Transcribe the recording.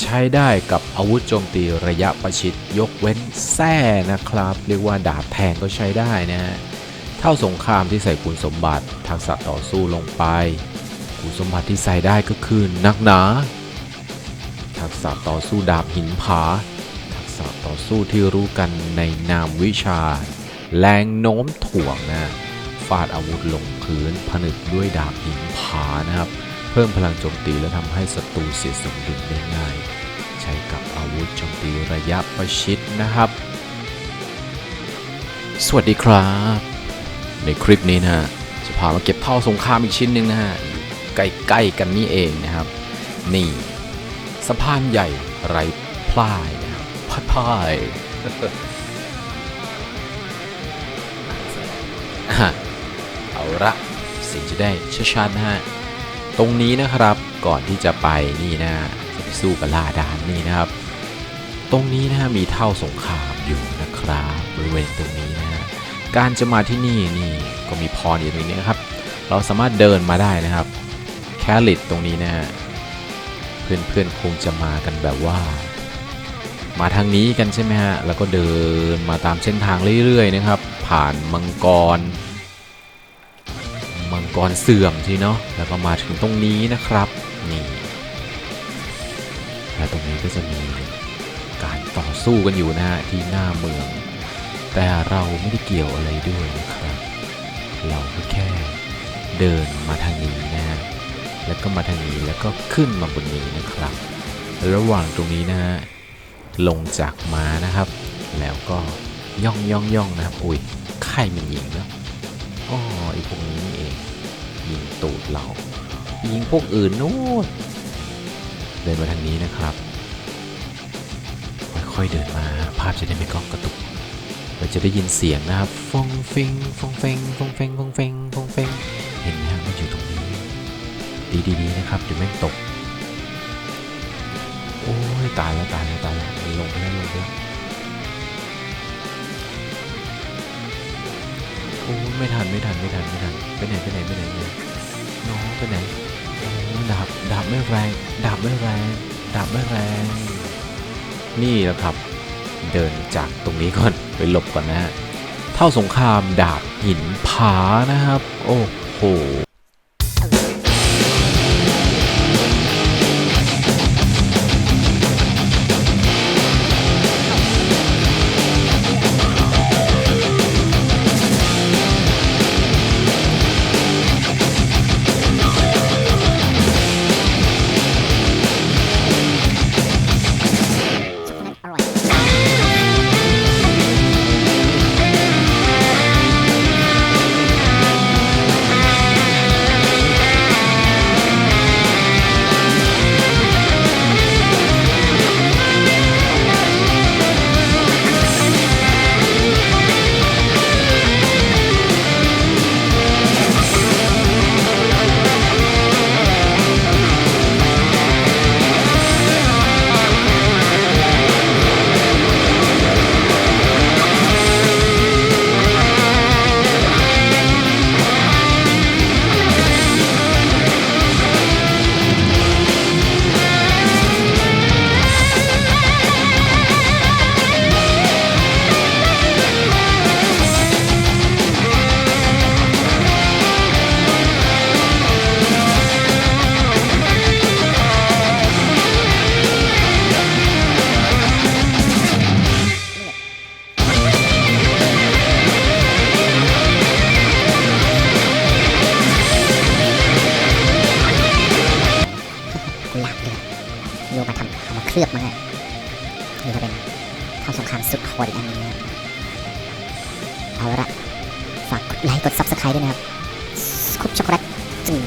ใช้ได้กับอาวุธโจมตีระยะประชิดยกเว้นแส้นะครับ เรียกว่าดาบแทงก็ใช้ได้นะฮะเท่าสงครามที่ใส่คุณสมบัติทักษะต่อสู้ลงไป คุณสมบัติที่ใส่ได้ก็คือนักหนา ทักษะต่อสู้ดาบหินผา ทักษะต่อสู้ที่รู้กันในนามวิชา แรงโน้มถ่วงนะฟาดอาวุธลงพื้นผนึกด้วยดาบหินผานะครับ เพิ่มพลังโจมตีและทำให้ศัตรูเสียสมดุลได้ง่าย ใช้กับอาวุธโจมตีระยะประชิดนะครับ สวัสดีครับ ในคลิปนี้นะฮะจะพามาเก็บเท่าสงครามอีกชิ้นหนึ่งนะฮะใกล้ๆกันนี่เองนะครับ นี่สะพานใหญ่ไร้พลายนะครับพัดพายเอาละสิ่งจะได้ชัดๆนะฮะ ตรงนี้นะครับก่อนที่จะไปนี่นะจะไปสู้กับล่าดานนี่นะครับ ตรงนี้นะมีเท่าสงครามอยู่นะครับบริเวณตรงนี้นะการจะมาที่นี่นี่ก็มีพรอยู่ตรงนี้นะครับ เราสามารถเดินมาได้นะครับแคลิตตรงนี้นะฮะเพื่อนๆคงจะมากันแบบว่า มาทางนี้กันใช่ไหมฮะแล้วก็เดินมาตามเส้นทางเรื่อยๆนะครับ ผ่านมังกร มังกรเสื่อมทีเนาะแล้วก็มาถึงตรงนี้นะครับนี่และตรงนี้ก็จะมีการต่อสู้กันอยู่นะฮะที่หน้าเมือง แต่เราไม่ได้เกี่ยวอะไรด้วยนะครับ เราก็แค่เดินมาทางนี้นะฮะแล้วก็มาทางนี้แล้วก็ขึ้นมาบนนี้นะครับ ระหว่างตรงนี้นะฮะลงจากม้านะครับ แล้วก็ย่องย่องย่องนะครับอุ้ยใครมันยิงเนาะ อ๋อไอพวกนี้เองยิงตูดเรายิงพวกอื่นนู่นเดินมาทางนี้นะครับ ค่อยๆเดินมาภาพจะได้ไม่ก้องกระตุกเราจะได้ยินเสียงนะครับฟงฟิงฟงเฟงฟงเฟงฟงเฟงฟงเฟงเห็นไหมฮะมันอยู่ตรงนี้ ดีๆนะครับเดี๋ยวแม่งตก โอ้ยตายแล้วตายแล้วตายแล้วลงไปแล้วลงไปแล้ว อ้ไม่ทันไม่ทันไม่ทันไม่ทันไปไหนไปไหนไปไหนไปไหนน้องไปไหนโอ้ดาบดาบไม่แรงดาบไม่แรงดาบไม่แรง นี่แหละครับ เดินจากตรงนี้ก่อนไปหลบก่อนนะฮะเท่าสงครามดาบหินผานะครับ โอ้โห โยมาทำเอามาเคลือบมาเนี่ยนี่ก็เป็นทำสงครามสุดโหดอีกอันนึงนะเอาละฝากกดไลค์กดซับสไครต์ด้วยนะครับคุปช็อกโกแลตจึง